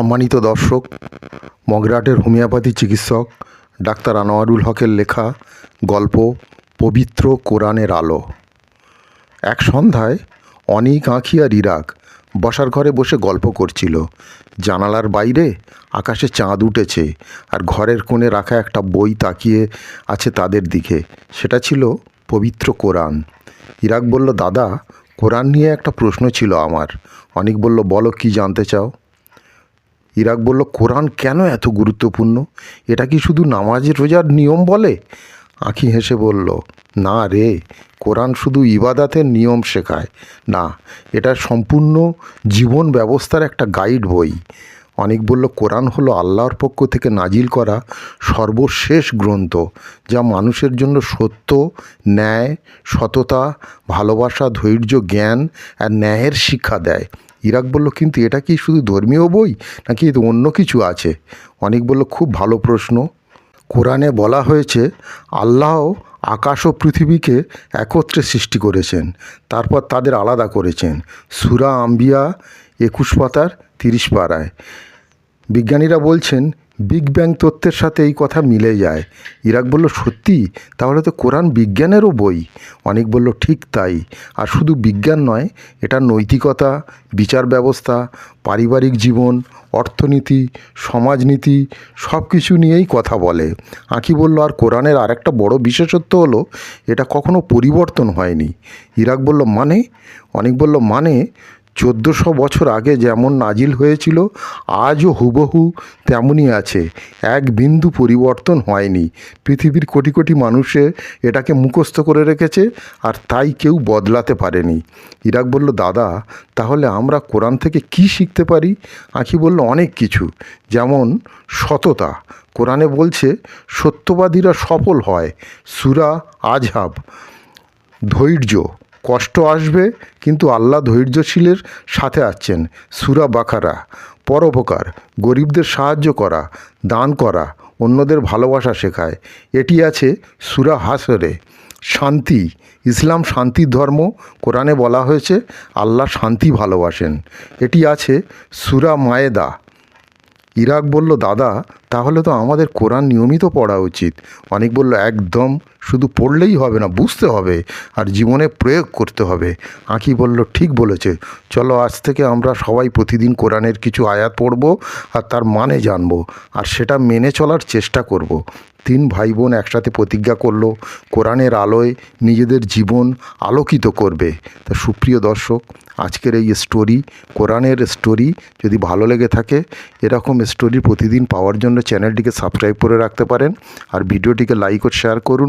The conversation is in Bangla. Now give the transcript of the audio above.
সম্মানিত দর্শক, মগরাটের হোমিওপ্যাথি চিকিৎসক ডাক্তার আনোয়ারুল হকের লেখা গল্প পবিত্র কোরআনের আলো। এক সন্ধ্যায় অনিক আঁখি আর ইরাক বসার ঘরে বসে গল্প করছিল। জানালার বাইরে আকাশে চাঁদ উঠেছে আর ঘরের কোণে রাখা একটা বই তাকিয়ে আছে তাদের দিকে। সেটা ছিল পবিত্র কোরআন। ইরাক বলল, দাদা, কোরআন নিয়ে একটা প্রশ্ন ছিল আমার। অনিক বলল, বলো, কি জানতে চাও? ইরাক বলল, কোরআন কেন এত গুরুত্বপূর্ণ? এটা কি শুধু নামাজ রোজার নিয়ম বলে? আঁখি হেসে বলল, না রে, কোরআন শুধু ইবাদাতের নিয়ম শেখায়। না, এটা সম্পূর্ণ জীবন ব্যবস্থার একটা গাইড বই। অনেক বলল, কোরআন হলো আল্লাহর পক্ষ থেকে নাজিল করা সর্বশেষ গ্রন্থ, যা মানুষের জন্য সত্য, ন্যায়, সততা, ভালোবাসা, ধৈর্য, জ্ঞান আর ন্যায়ের শিক্ষা দেয়। ইরাক বলল, কিন্তু এটা কি শুধু ধর্মীয় বই নাকি অন্য কিছু আছে? অনেক বলল, খুব ভালো প্রশ্ন। কোরআনে বলা হয়েছে আল্লাহ আকাশ ও পৃথিবীকে একত্রে সৃষ্টি করেছেন, তারপর তাদের আলাদা করেছেন। সুরা আম্বিয়া একুশ পাতার তিরিশ পাড়ায় বিজ্ঞানীরা বলছেন, বিগ ব্যাং তত্ত্বের সাথে এই কথা মিলে যায়। ইরাক বলল, সত্যি? তাহলে তো কোরআন বিজ্ঞানেরও বই। অনেক বলল, ঠিক তাই। আর শুধু বিজ্ঞান নয়, এটা নৈতিকতা, বিচার ব্যবস্থা, পারিবারিক জীবন, অর্থনীতি, সমাজনীতি সব কিছু নিয়েই কথা বলে। আঁকি বলল, আর কোরআনের আরেকটা বড় বিশেষত্ব হলো, এটা কখনো পরিবর্তন হয়নি। ইরাক বলল মানে? অনেক বলল মানে চোদ্দোশো বছর আগে যেমন নাজিল হয়েছিল, আজও হুবহু তেমনই আছে। এক বিন্দু পরিবর্তন হয়নি। পৃথিবীর কোটি কোটি মানুষে এটাকে মুখস্থ করে রেখেছে আর তাই কেউ বদলাতে পারেনি। ইরাক বলল, দাদা, তাহলে আমরা কোরআন থেকে কি শিখতে পারি? আঁখি বলল, অনেক কিছু। যেমন সততা। কোরআনে বলছে, সত্যবাদীরা সফল হয়। সুরা আজহাব। ধৈর্য। কষ্ট আসবে, কিন্তু আল্লাহ ধৈর্যশীলের সাথে আছেন। সুরা বাখারা পরোপকার, গরিবদের সাহায্য করা, দান করা, অন্যদের ভালোবাসা শেখায়। এটি আছে সুরা হাসরে। শান্তি, ইসলাম শান্তির ধর্ম কোরআনে বলা হয়েছে, আল্লাহ শান্তি ভালোবাসেন। এটি আছে সুরা মায়েদা। ইরাক বলল, দাদা, তাহলে তো আমাদের কোরআন নিয়মিত পড়া উচিত। অনেক বলল, একদম। শুধু পড়লেই হবে না, বুঝতে হবে আর জীবনে প্রয়োগ করতে হবে। আঁকি বলল, ঠিক বলেছে। চলো আজ থেকে আমরা সবাই প্রতিদিন কোরআনের কিছু আয়াত পড়ব আর তার মানে জানব আর সেটা মেনে চলার চেষ্টা করব। তিন ভাই বোন একসাথে প্রতিজ্ঞা করল, কোরআনের আলোয় নিজেদের জীবন আলোকিত করবে। তা সুপ্রিয় দর্শক, আজকের এই স্টোরি কোরআনের স্টোরি যদি ভালো লেগে থাকে, এরকম স্টোরি প্রতিদিন পাওয়ার জন্য চ্যানেলটিকে সাবস্ক্রাইব করে রাখতে পারেন আর ভিডিওটিকে লাইক ও শেয়ার করুন।